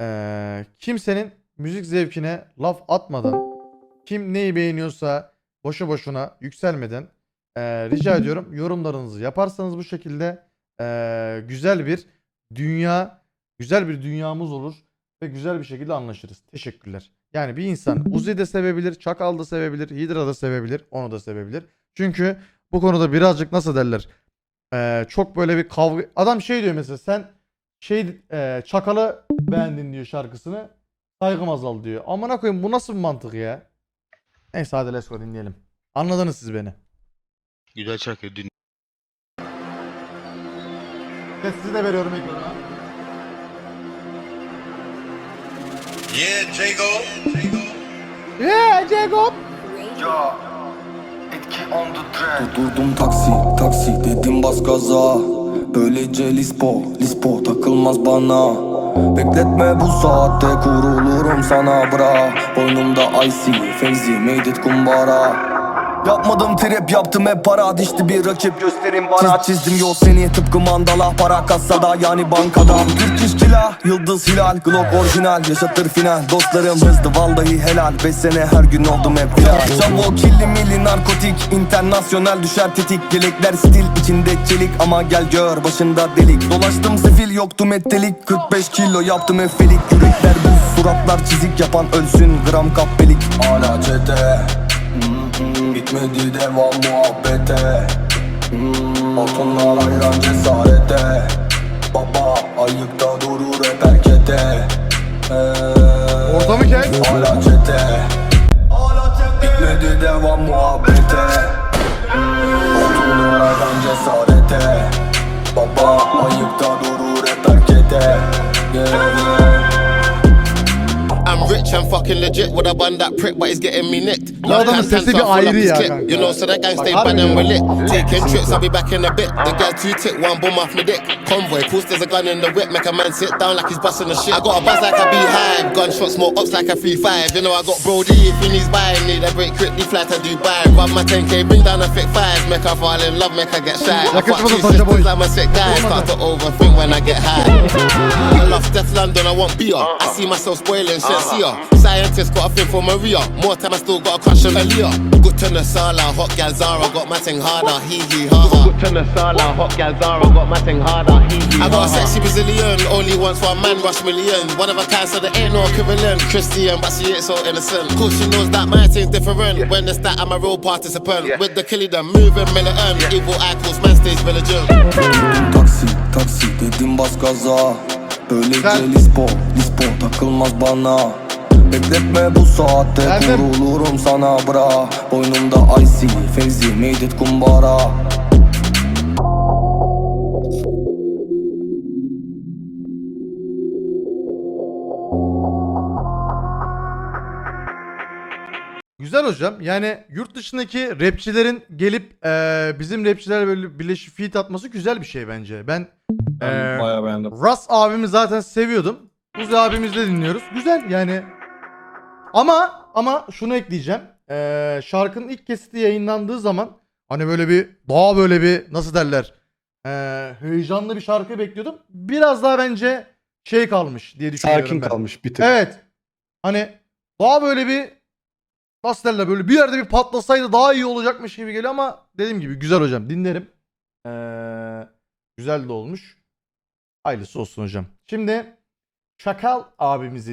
Ee, kimsenin müzik zevkine laf atmadan kim neyi beğeniyorsa boşu boşuna yükselmeden ee, rica ediyorum yorumlarınızı yaparsanız bu şekilde ee, güzel bir dünya güzel bir dünyamız olur ve güzel bir şekilde anlaşırız. Teşekkürler. Yani bir insan Uzi de sevebilir, Çakal da sevebilir, Hydra da sevebilir, onu da sevebilir. Çünkü bu konuda birazcık nasıl derler? Ee, çok böyle bir kavga... Adam şey diyor mesela sen şey e, Çakal'ı beğendin diyor şarkısını. Saygım azal diyor. Amına koyayım bu nasıl bir mantık ya? Neyse hadi let's go dinleyelim. Anladınız siz beni. Güzel şarkı. Dün Ve sizi de veriyorum ekrana. Yeah, Jago. Yeah Jacob. Yo, etki on the track. Durdum taksi, taksi dedim bas gaza Böylece lispo, lispo takılmaz bana. Bekletme bu saatte kurulurum sana bra. Boynumda icy, fevzi, made it kumbara Yapmadım trip yaptım hep para dişti bir rakip. Gösterin bana. Çizdim yol seni tıpkı mandala. Para kasada yani bankada. Türk işkila yıldız hilal. Glock orijinal yaşatır final. Dostlarım hızlı vallahi helal. 5 sene her gün oldum hep final. Camo killi milli narkotik internasyonel. Düşer tetik Yelekler stil. İçinde çelik ama gel gör başında delik. Dolaştım sefil yoktu mettelik 45 kilo yaptım efelik Yürekler buz suratlar çizik yapan ölsün. Gram kahpelik Hala çete Hmm, Bitmedi devam muhabbete. Hmm, Altınlar hayran cesarete. Baba ayıkta durur hep erkete. Ee, Ortamı kes. Hala çete. Bitmedi devam muhabbete I'm rich and fucking legit with a bun that prick, but he's getting me nicked. Bu adamın sesi bir ayrı ya kanka. You know, so that gang stay Bak, bad and we're lit. Taking trips, I'll be back in a bit. The girl two tick, one boom off my dick. Convoy, course there's a gun in the whip, make a man sit down like he's busting the shit. I got a buzz like a beehive, gunshots more ups like a 3-5. You know, I got Brody if he needs buying, need a break quickly, fly to Dubai. Rub my 10k, bring down a thick five, make her fall in love, make her get shy. I Yakışmadı fuck two sisters, I'm a sick guy, start to overthink when I get high. I love Steph London, I want beer. I see myself spoiling shit, see ya. Uh-huh. Scientist got a thing for Maria. More time, I still got a crush on Aaliyah. Good to Nasala, hot gal Zara, got my thing harder, hee hee ha ha. Good to Nasala, hot gal Zara, got my thing harder, hee hee I got a sexy Brazilian, only once for a man, rush million. One of a kind, so there ain't no equivalent. Christian, but she ain't so innocent. Course she knows that my thing's different. When it's that, I'm a real participant. With the killie, them moving militant. Evil icons, man stays vigilant. Taksi taksi dedim bas gaza Böylece Güzel. lispo lispo takılmaz bana Bekletme bu saatte kurulurum sana bra Boynumda icy fevzi made it kumbara Güzel hocam. Yani yurt dışındaki rapçilerin gelip eee, bizim rapçilerle böyle birleşip feat atması güzel bir şey bence. Ben eee Bayağı beğendim. Ras abimi zaten seviyordum. Uzi abimizi de dinliyoruz. Güzel yani. Ama ama şunu ekleyeceğim. Eee, şarkının ilk kesiti yayınlandığı zaman hani böyle bir daha böyle bir nasıl derler eee, heyecanlı bir şarkı bekliyordum. Biraz daha bence şey kalmış diye düşünüyorum Sakin ben. kalmış bir tık. Evet. Hani daha böyle bir nasıl derler böyle bir yerde bir patlasaydı daha iyi olacakmış gibi geliyor ama dediğim gibi güzel hocam dinlerim. Ee, güzel de olmuş. Hayırlısı olsun hocam. Şimdi Çakal abimizi